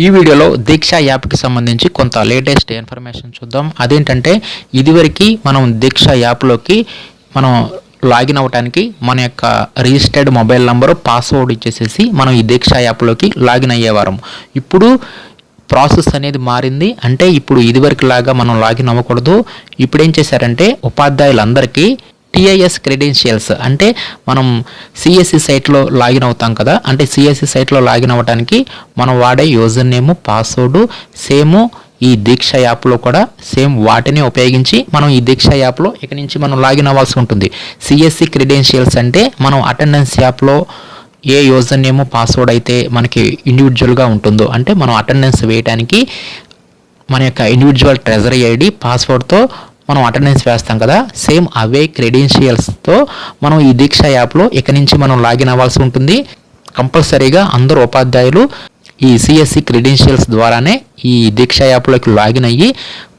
ఈ వీడియోలో దీక్ష యాప్కి సంబంధించి కొంత లేటెస్ట్ ఇన్ఫర్మేషన్ చూద్దాం. అదేంటంటే ఇదివరకు మనం దీక్ష యాప్లోకి మనం లాగిన్ అవ్వడానికి మన యొక్క రిజిస్టర్డ్ మొబైల్ నంబరు పాస్వర్డ్ ఇచ్చేసేసి మనం ఈ దీక్ష యాప్లోకి లాగిన్ అయ్యేవారం. ఇప్పుడు ప్రాసెస్ అనేది మారింది. అంటే ఇప్పుడు ఇదివరకు లాగా మనం లాగిన్ అవ్వకూడదు. ఇప్పుడు ఏం చేశారంటే ఉపాధ్యాయులందరికీ టిఐఎస్ క్రెడెన్షియల్స్. అంటే మనం సిఎస్సి సైట్లో లాగిన్ అవుతాం కదా అంటే సిఎస్సి సైట్లో లాగిన్ అవ్వడానికి మనం వాడే యూజర్ నేమ్ పాస్వర్డ్ సేమ్ ఈ దీక్ష యాప్లో కూడా సేమ్ వాటిని ఉపయోగించి మనం ఈ దీక్ష యాప్లో ఇక నుంచి మనం లాగిన్ అవ్వాల్సి ఉంటుంది. సిఎస్సి క్రెడెన్షియల్స్ అంటే మనం అటెండెన్స్ యాప్లో ఏ యూజర్ నేమ్ పాస్వర్డ్ అయితే మనకి ఇండివిజువల్గా ఉంటుందో అంటే మనం అటెండెన్స్ వేయడానికి మన యొక్క ఇండివిజువల్ ట్రెజరీ ఐడి పాస్వర్డ్తో మనం అటెండెన్స్ వేస్తాం కదా సేమ్ అవే క్రెడెన్షియల్స్తో మనం ఈ దీక్ష యాప్లో ఇక నుంచి మనం లాగిన్ అవ్వాల్సి ఉంటుంది. కంపల్సరీగా అందరూ ఉపాధ్యాయులు ఈ సిఎస్సి క్రెడెన్షియల్స్ ద్వారానే ఈ దీక్ష యాప్లోకి లాగిన్ అయ్యి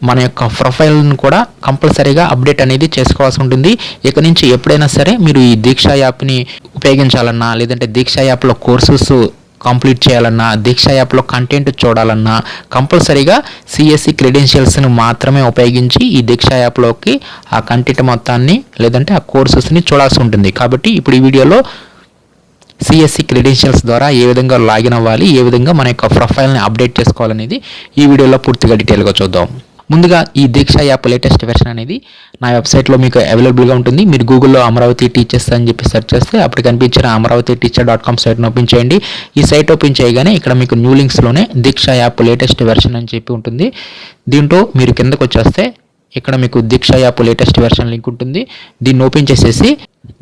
మన యొక్క ప్రొఫైల్ను కూడా కంపల్సరీగా అప్డేట్ అనేది చేసుకోవాల్సి ఉంటుంది. ఇక నుంచి ఎప్పుడైనా సరే మీరు ఈ దీక్ష యాప్ని ఉపయోగించాలన్నా లేదంటే దీక్ష యాప్లో కోర్సెస్ కంప్లీట్ చేయాలన్నా దీక్ష యాప్లో కంటెంట్ చూడాలన్నా కంపల్సరీగా సిఎస్సి క్రెడెన్షియల్స్ని మాత్రమే ఉపయోగించి ఈ దీక్ష యాప్లోకి ఆ కంటెంట్ మొత్తాన్ని లేదంటే ఆ కోర్సెస్ని చూడాల్సి ఉంటుంది. కాబట్టి ఇప్పుడు ఈ వీడియోలో సిఎస్సి క్రెడెన్షియల్స్ ద్వారా ఏ విధంగా లాగిన్ అవ్వాలి ఏ విధంగా మన యొక్క ప్రొఫైల్ని అప్డేట్ చేసుకోవాలనేది ఈ వీడియోలో పూర్తిగా డీటెయిల్గా చూద్దాం. ముందుగా ఈ దీక్ష యాప్ లేటెస్ట్ వెర్షన్ అనేది నా వెబ్సైట్లో మీకు అవైలబుల్గా ఉంటుంది. మీరు గూగుల్లో అమరావతి టీచర్స్ అని చెప్పి సెర్చ్ చేస్తే అప్పుడు కనిపించిన అమరావతి టీచర్ డాట్ కామ్ సైట్ని ఓపెన్ చేయండి. ఈ సైట్ ఓపెన్ చేయగానే ఇక్కడ మీకు న్యూ లింక్స్లోనే దీక్ష యాప్ లేటెస్ట్ వెర్షన్ అని చెప్పి ఉంటుంది. దీంట్లో మీరు కిందకు వచ్చేస్తే ఇక్కడ మీకు Diksha app latest version link ఉంటుంది. దీన్ని ఓపెన్ చేసేసి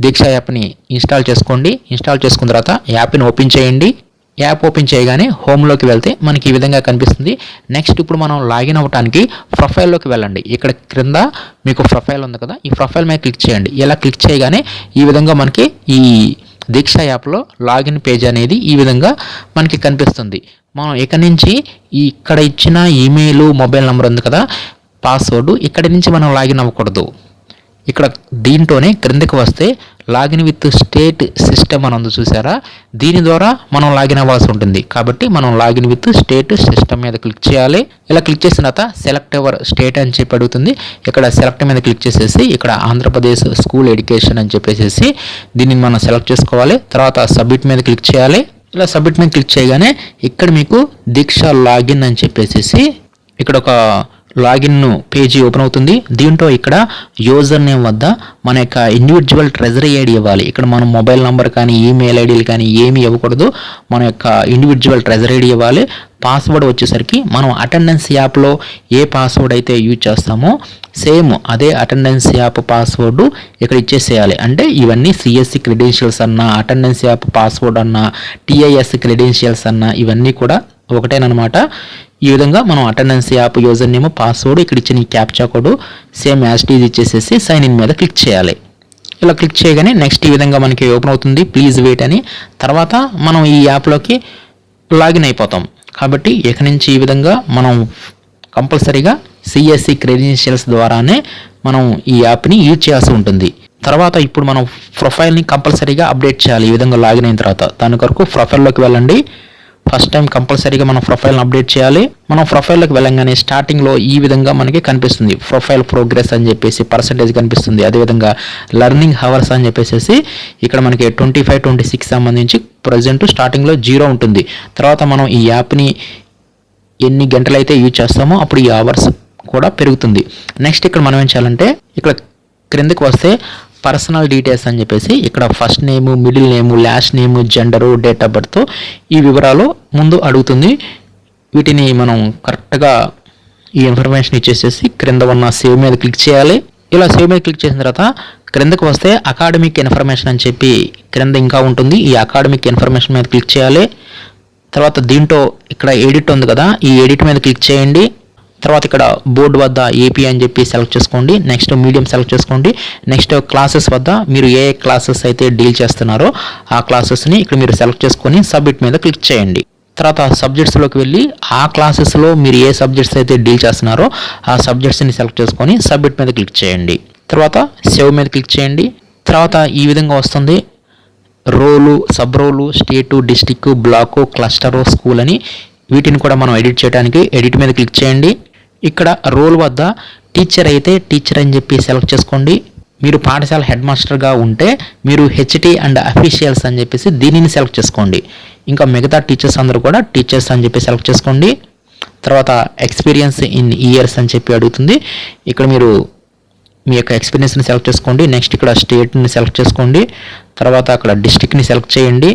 దీక్ష యాప్ని ఇన్స్టాల్ చేసుకోండి. ఇన్స్టాల్ చేసుకున్న తర్వాత యాప్ని ఓపెన్ చేయండి. యాప్ ఓపెన్ చేయగానే హోమ్లోకి వెళ్తే మనకి ఈ విధంగా కనిపిస్తుంది. నెక్స్ట్ ఇప్పుడు మనం లాగిన్ అవ్వడానికి ప్రొఫైల్లోకి వెళ్ళండి. ఇక్కడ క్రింద మీకు ప్రొఫైల్ ఉంది కదా ఈ ప్రొఫైల్ మీద క్లిక్ చేయండి. ఇలా క్లిక్ చేయగానే ఈ విధంగా మనకి ఈ దీక్ష యాప్లో లాగిన్ పేజ్ అనేది ఈ విధంగా మనకి కనిపిస్తుంది. మనం ఇక నుంచి ఇక్కడ ఇచ్చిన ఈమెయిల్ మొబైల్ నెంబర్ ఉంది కదా పాస్వర్డ్ ఇక్కడి నుంచి మనం లాగిన్ అవ్వకూడదు. ఇక్కడ దీంట్లోనే క్రిందకి వస్తే లాగిన్ విత్ స్టేట్ సిస్టమ్ అని ఉంది చూసారా? దీని ద్వారా మనం లాగిన్ అవ్వాల్సి ఉంటుంది. కాబట్టి మనం లాగిన్ విత్ స్టేట్ సిస్టమ్ మీద క్లిక్ చేయాలి. ఇలా క్లిక్ చేసిన తర్వాత సెలెక్ట్ ఎవర్ స్టేట్ అని చెప్పి అడుగుతుంది. ఇక్కడ సెలెక్ట్ మీద క్లిక్ చేసేసి ఇక్కడ ఆంధ్రప్రదేశ్ స్కూల్ ఎడ్యుకేషన్ అని చెప్పేసి దీన్ని మనం సెలెక్ట్ చేసుకోవాలి. తర్వాత సబ్మిట్ మీద క్లిక్ చేయాలి. ఇలా సబ్మిట్ మీద క్లిక్ చేయగానే ఇక్కడ మీకు దీక్ష లాగిన్ అని చెప్పేసి ఇక్కడ ఒక లాగిన్ పేజీ ఓపెన్ అవుతుంది. దీంట్లో ఇక్కడ యూజర్ నేమ్ వద్ద మన యొక్క ఇండివిజువల్ ట్రెజరీ ఐడి ఇవ్వాలి. ఇక్కడ మనం మొబైల్ నెంబర్ కానీ ఈమెయిల్ ఐడీలు కానీ ఏమి ఇవ్వకూడదు. మన యొక్క ఇండివిజువల్ ట్రెజరీ ఐడి ఇవ్వాలి. పాస్వర్డ్ వచ్చేసరికి మనం అటెండెన్స్ యాప్లో ఏ పాస్వర్డ్ అయితే యూజ్ చేస్తామో సేమ్ అదే అటెండెన్స్ యాప్ పాస్వర్డ్ ఇక్కడ ఇచ్చేసేయాలి. అంటే ఇవన్నీ సిఎస్సి క్రెడెన్షియల్స్ అన్న అటెండెన్స్ యాప్ పాస్వర్డ్ అన్న టీఐఎస్ క్రెడెన్షియల్స్ అన్న ఇవన్నీ కూడా ఒకటేనమాట ఈ విధంగా మనం attendance app user name password ఇక్కడ ఇచ్చిన ఈ captcha code same as it is ఇచ్చేసేసి sign in మీద క్లిక్ చేయాలి. ఇలా క్లిక్ చేయగానే నెక్స్ట్ ఈ విధంగా మనకి ఓపెన్ అవుతుంది. ప్లీజ్ వెయిట్ అని. తర్వాత మనం ఈ యాప్లోకి లాగిన్ అయిపోతాం. కాబట్టి ఇక నుంచి ఈ విధంగా మనం కంపల్సరీగా సిఎస్సి క్రెడెన్షియల్స్ ద్వారానే మనం ఈ యాప్ని యూజ్ చేయాల్సి ఉంటుంది. తర్వాత ఇప్పుడు మనం ప్రొఫైల్ని కంపల్సరీగా అప్డేట్ చేయాలి. ఈ విధంగా లాగిన్ అయిన తర్వాత. దాని కొరకు ప్రొఫైల్లోకి వెళ్ళండి. ఫస్ట్ టైం కంపల్సరీగా మనం ప్రొఫైల్ని అప్డేట్ చేయాలి. మనం ప్రొఫైల్లోకి వెళ్ళంగానే స్టార్టింగ్లో ఈ విధంగా మనకి కనిపిస్తుంది. ప్రొఫైల్ ప్రోగ్రెస్ అని చెప్పేసి పర్సంటేజ్ కనిపిస్తుంది. అదేవిధంగా లర్నింగ్ హవర్స్ అని చెప్పేసి ఇక్కడ మనకి ట్వంటీ ఫైవ్ ట్వంటీ సిక్స్ సంబంధించి ప్రజెంట్ స్టార్టింగ్లో జీరో ఉంటుంది. తర్వాత మనం ఈ యాప్ని ఎన్ని గంటలైతే యూజ్ చేస్తామో అప్పుడు ఈ అవర్స్ కూడా పెరుగుతుంది. నెక్స్ట్ ఇక్కడ మనం ఏం చేయాలంటే ఇక్కడ క్రిందకు వస్తే పర్సనల్ డీటెయిల్స్ అని చెప్పేసి ఇక్కడ first name middle name last name gender date of birth ఈ వివరాలు ముందు అడుగుతుంది. వీటిని మనం కరెక్ట్గా ఈ ఇన్ఫర్మేషన్ ఇచ్చేసేసి క్రింద ఉన్న సేవ్ మీద క్లిక్ చేయాలి. ఇలా సేవ్ మీద క్లిక్ చేసిన తర్వాత క్రిందకు వస్తే అకాడమిక్ ఇన్ఫర్మేషన్ అని చెప్పి క్రింద ఇంకా ఉంటుంది. ఈ అకాడమిక్ ఇన్ఫర్మేషన్ మీద క్లిక్ చేయాలి. తర్వాత దీంట్లో ఇక్కడ ఎడిట్ ఉంది కదా ఈ ఎడిట్ మీద క్లిక్ చేయండి. తర్వాత ఇక్కడ బోర్డు వద్ద ఏపీ అని చెప్పి సెలెక్ట్ చేసుకోండి. నెక్స్ట్ మీడియం సెలెక్ట్ చేసుకోండి. నెక్స్ట్ క్లాసెస్ వద్ద మీరు ఏ క్లాసెస్ అయితే డీల్ చేస్తున్నారో ఆ క్లాసెస్ని ఇక్కడ మీరు సెలెక్ట్ చేసుకొని సబ్మిట్ మీద క్లిక్ చేయండి. తర్వాత సబ్జెక్ట్స్లోకి వెళ్ళి ఆ క్లాసెస్లో మీరు ఏ సబ్జెక్ట్స్ అయితే డీల్ చేస్తున్నారో ఆ సబ్జెక్ట్స్ని సెలెక్ట్ చేసుకొని సబ్మిట్ మీద క్లిక్ చేయండి. తర్వాత సేవ్ మీద క్లిక్ చేయండి. తర్వాత ఈ విధంగా వస్తుంది. Role sub role state district block cluster school అని వీటిని కూడా మనం ఎడిట్ చేయడానికి ఎడిట్ మీద క్లిక్ చేయండి. ఇక్కడ రోల్ వద్ద టీచర్ అయితే టీచర్ అని చెప్పి సెలెక్ట్ చేసుకోండి. మీరు పాఠశాల హెడ్ మాస్టర్గా ఉంటే మీరు హెచ్టి అండ్ అఫీషియల్స్ అని చెప్పేసి దీనిని సెలెక్ట్ చేసుకోండి. ఇంకా మిగతా టీచర్స్ అందరూ కూడా టీచర్స్ అని చెప్పి సెలెక్ట్ చేసుకోండి. తర్వాత ఎక్స్పీరియన్స్ ఇన్ ఇయర్స్ అని చెప్పి అడుగుతుంది. ఇక్కడ మీరు మీ యొక్క ఎక్స్పీరియన్స్ని సెలెక్ట్ చేసుకోండి. నెక్స్ట్ ఇక్కడ స్టేట్ని సెలెక్ట్ చేసుకోండి. తర్వాత అక్కడ డిస్టిక్ని సెలెక్ట్ చేయండి.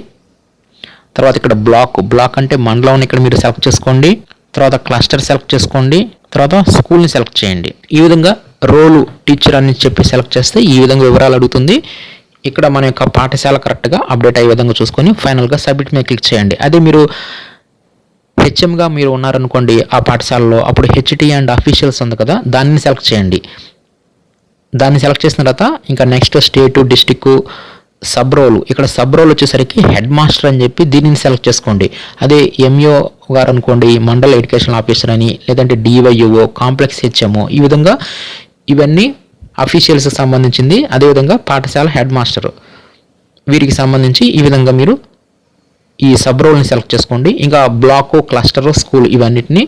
తర్వాత ఇక్కడ బ్లాక్ బ్లాక్ అంటే మండలం ఇక్కడ మీరు సెలెక్ట్ చేసుకోండి. తర్వాత క్లస్టర్ సెలెక్ట్ చేసుకోండి. తర్వాత స్కూల్ని సెలెక్ట్ చేయండి. ఈ విధంగా రోలు టీచర్ అని చెప్పి సెలెక్ట్ చేస్తే ఈ విధంగా వివరాలు అడుగుతుంది. ఇక్కడ మన యొక్క పాఠశాల కరెక్ట్గా అప్డేట్ అయ్యే విధంగా చూసుకొని ఫైనల్గా సబ్మిట్ మీద క్లిక్ చేయండి. అదే మీరు హెచ్ఎంగా మీరు ఉన్నారనుకోండి ఆ పాఠశాలలో అప్పుడు హెచ్టి అండ్ అఫీషియల్స్ ఉంది కదా దాన్ని సెలెక్ట్ చేయండి. దాన్ని సెలెక్ట్ చేసిన తర్వాత ఇంకా next state district sub role. ఇక్కడ సబ్ రోల్ వచ్చేసరికి హెడ్ మాస్టర్ అని చెప్పి దీనిని సెలెక్ట్ చేసుకోండి. అదే ఎంఈఓ గారు అనుకోండి మండల ఎడ్యుకేషన్ ఆఫీసర్ అని లేదంటే డివైఓ కాంప్లెక్స్ హెచ్ఎంఓ ఈ విధంగా ఇవన్నీ అఫీషియల్స్కి సంబంధించింది. అదేవిధంగా పాఠశాల హెడ్ మాస్టర్. వీరికి సంబంధించి ఈ విధంగా మీరు ఈ సబ్ రోల్ని సెలెక్ట్ చేసుకోండి. ఇంకా బ్లాకు క్లస్టర్ స్కూల్ ఇవన్నిటిని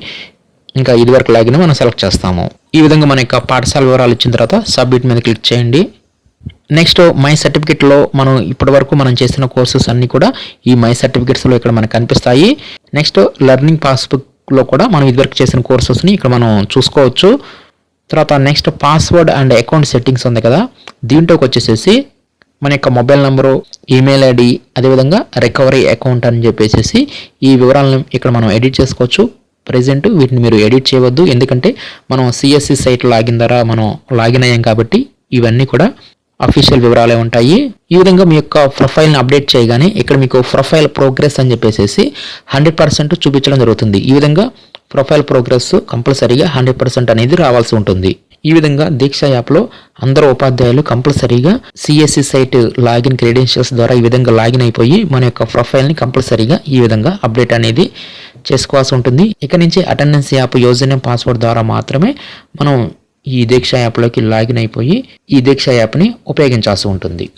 ఇంకా ఇదివరకు లాగిన మనం సెలెక్ట్ చేస్తాము. ఈ విధంగా మన యొక్క పాఠశాల వివరాలు ఇచ్చిన తర్వాత సబ్మిట్ మీద క్లిక్ చేయండి. నెక్స్ట్ మై సర్టిఫికెట్లో మనం ఇప్పటి వరకు మనం చేసిన కోర్సెస్ అన్నీ కూడా ఈ మై సర్టిఫికెట్స్లో ఇక్కడ మనకు కనిపిస్తాయి. నెక్స్ట్ లెర్నింగ్ పాస్బుక్లో కూడా మనం ఇదివరకు చేసిన కోర్సెస్ని ఇక్కడ మనం చూసుకోవచ్చు. తర్వాత next password and account settings ఉంది కదా. దీంట్లోకి వచ్చేసేసి మన యొక్క మొబైల్ నెంబరు ఈమెయిల్ ఐడి అదేవిధంగా రికవరీ అకౌంట్ అని చెప్పేసి ఈ వివరాలను ఇక్కడ మనం ఎడిట్ చేసుకోవచ్చు. ప్రజెంట్ వీటిని మీరు ఎడిట్ చేయవద్దు. ఎందుకంటే మనం సిఎస్సి సైట్ లాగిన్ ద్వారా మనం లాగిన్ అయ్యాం కాబట్టి ఇవన్నీ కూడా అఫీషియల్ వివరాలే ఉంటాయి. ఈ విధంగా మీ యొక్క ప్రొఫైల్ని అప్డేట్ చేయగానే ఇక్కడ మీకు ప్రొఫైల్ ప్రోగ్రెస్ అని చెప్పేసి హండ్రెడ్ పర్సెంట్ చూపించడం జరుగుతుంది. ఈ విధంగా ప్రొఫైల్ ప్రోగ్రెస్ కంపల్సరీగా హండ్రెడ్ పర్సెంట్ అనేది రావాల్సి ఉంటుంది. ఈ విధంగా దీక్ష యాప్లో అందరూ ఉపాధ్యాయులు కంపల్సరీగా సిఎస్సి సైట్ లాగిన్ క్రెడెన్షియల్స్ ద్వారా ఈ విధంగా లాగిన్ అయిపోయి మన యొక్క ప్రొఫైల్ని కంపల్సరీగా ఈ విధంగా అప్డేట్ అనేది చేసుకోవాల్సి ఉంటుంది. ఇక నుంచి అటెండెన్స్ యాప్ యూజర్ పాస్వర్డ్ ద్వారా మాత్రమే మనం ఈ దీక్ష యాప్లోకి లాగిన్ అయిపోయి ఈ దీక్ష యాప్ని ఉపయోగించాల్సి ఉంటుంది.